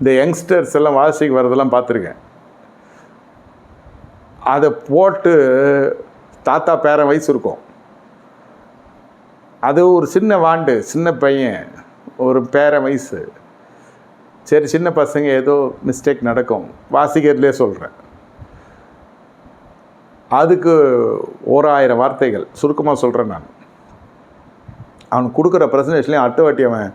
இந்த யங்ஸ்டர்ஸ் எல்லாம் வாசிக்கு வரதெல்லாம் பார்த்துருக்கேன். அதை போட்டு தாத்தா பேரன் வயசு இருக்கும். அது ஒரு சின்ன வாண்டு சின்ன பையன் ஒரு பேரன் வயசு. சரி சின்ன பசங்க ஏதோ மிஸ்டேக் நடக்கும். வாசிக்கிறதுலே சொல்கிறேன் அதுக்கு ஓராயிரம் வார்த்தைகள் சுருக்கமாக சொல்கிறேன் நான். அவனுக்கு கொடுக்குற ப்ரெசன்டேஷன்லேயும் அட்டை வாட்டி அவன்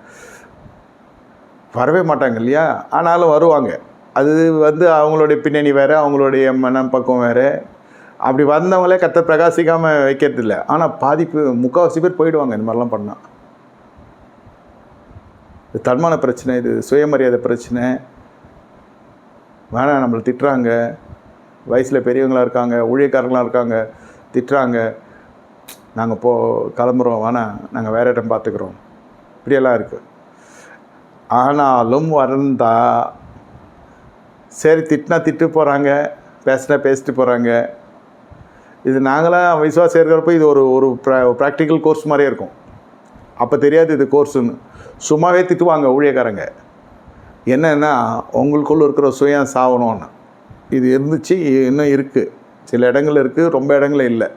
வரவே மாட்டாங்க இல்லையா? ஆனாலும் வருவாங்க. அது வந்து அவங்களுடைய பின்னணி வேறு அவங்களுடைய மனப்பக்கம் வேறு. அப்படி வந்தவங்களே கத்த பிரகாசிக்காமல் வைக்கிறது இல்லை ஆனால் பாதிப்பு முக்கால்வாசி பேர் போயிடுவாங்க இந்த மாதிரிலாம் பண்ணால் இது தன்மான பிரச்சனை இது சுயமரியாதை பிரச்சனை. வேணாம் நம்மளை திட்டுறாங்க. வயசில் பெரியவங்களாக இருக்காங்க ஊழியக்காரங்களாக இருக்காங்க திட்டுறாங்க. நாங்கள் போ கிளம்புறோம் வேணாம் நாங்கள் வேறு இடம் பார்த்துக்குறோம் இப்படியெல்லாம் இருக்குது ஆனாலும் வந்தா சரி திட்டினா திட்டு போகிறாங்க பேசினா பேசிட்டு போகிறாங்க இது நாங்களாம் விசுவாசம் இருக்கிறப்ப இது ஒரு ஒரு ப்ராக்டிக்கல் கோர்ஸ் மாதிரியே இருக்கும். அப்போ தெரியாது இது கோர்ஸுன்னு சும்மாவே திட்டுவாங்க ஊழியக்காரங்க. என்னென்னா உங்களுக்குள்ள இருக்கிற சுயம் சாவணும்னு. இது இருந்துச்சு இன்னும் இருக்குது சில இடங்கள் இருக்குது ரொம்ப இடங்கள் இல்லை.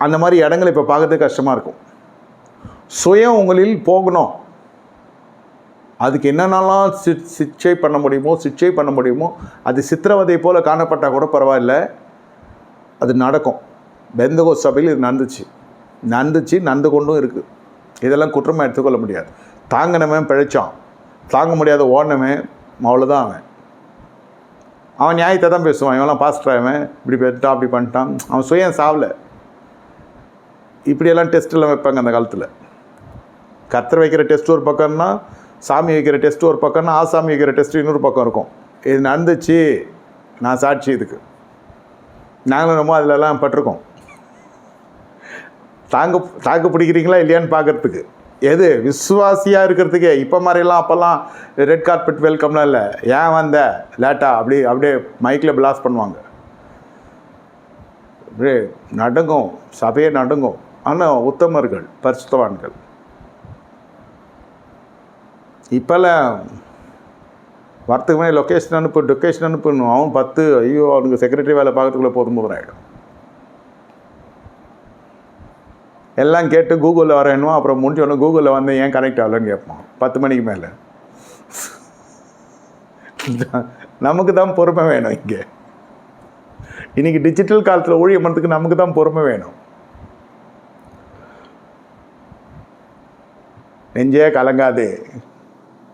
அந்த மாதிரி இடங்கள் இப்போ பார்க்கறதுக்கு கஷ்டமாக இருக்கும். சுயம் உங்களில் போகணும். அதுக்கு என்னென்னலாம் சி சிக்ஷை பண்ண முடியுமோ சிக்ஷை பண்ண முடியுமோ அது சித்திரவதை போல் காணப்பட்டால் கூட பரவாயில்ல. அது நடக்கும். பெந்தகோ சபையில் இது நடந்துச்சு. நடந்துச்சு நடந்து கொண்டும் இருக்குது இதெல்லாம் குற்றமாக எடுத்துக்கொள்ள முடியாது. தாங்கினவன் பிழைச்சான். தாங்க முடியாத ஓடினவன் அவ்வளோதான் அவன். அவன் நியாயத்தை தான் பேசுவான். இவெல்லாம் பாஸ்டர் அவன் இப்படி பேசிட்டான் அப்படி பண்ணிட்டான். அவன் சுயம் சாவலை. இப்படியெல்லாம் டெஸ்ட்டெல்லாம் வைப்பாங்க அந்த காலத்தில். கத்திர வைக்கிற டெஸ்ட் ஒரு பக்கம்னா சாமி வைக்கிற டெஸ்ட் ஒரு பக்கம்னா ஆசாமி வைக்கிற டெஸ்ட் இன்னொரு பக்கம் இருக்கும். இது நடந்துச்சு. நான் சாட்சி இதுக்கு. நாங்களும் ரொம்ப அதிலலாம் பட்டிருக்கோம். தாங்க தாக்கு பிடிக்கிறீங்களா இல்லையான்னு பார்க்குறதுக்கு எது? விசுவாசியாக இருக்கிறதுக்கே. இப்போ மாதிரிலாம் அப்போல்லாம் ரெட் கார்பெட் வெல்கம்லாம் இல்லை. ஏன் வந்த? லேட்டா. அப்படி அப்படியே மைக்கில் பிளாஸ் பண்ணுவாங்க. அப்படியே நடுங்கும். சபையே நடுங்கும். ஆனால் உத்தமர்கள் பரிசுத்தவான்கள். இப்போல்லாம் வரத்துக்கு முன்னாடி லொக்கேஷன் அனுப்பு டொக்கேஷன் அனுப்பணும் அவன் பத்து ஐயோ அவனுக்கு செக்ரட்டரி வேலை பார்க்கறதுக்குள்ளே போதும் போதும் ஆகிடும் எல்லாம் கேட்டு கூகுளில் வரேன்னும் அப்புறம் முடிஞ்சோடனே கூகுளில் வந்து ஏன் கனெக்ட் ஆகலன்னு கேட்பான். பத்து மணிக்கு மேலே. நமக்கு தான் பொறுமை வேணும் இங்கே. இன்னைக்கு டிஜிட்டல் காலத்தில் ஊழியம் பண்ணுறதுக்கு நமக்கு தான் பொறுமை வேணும். நெஞ்சே கலங்காதே.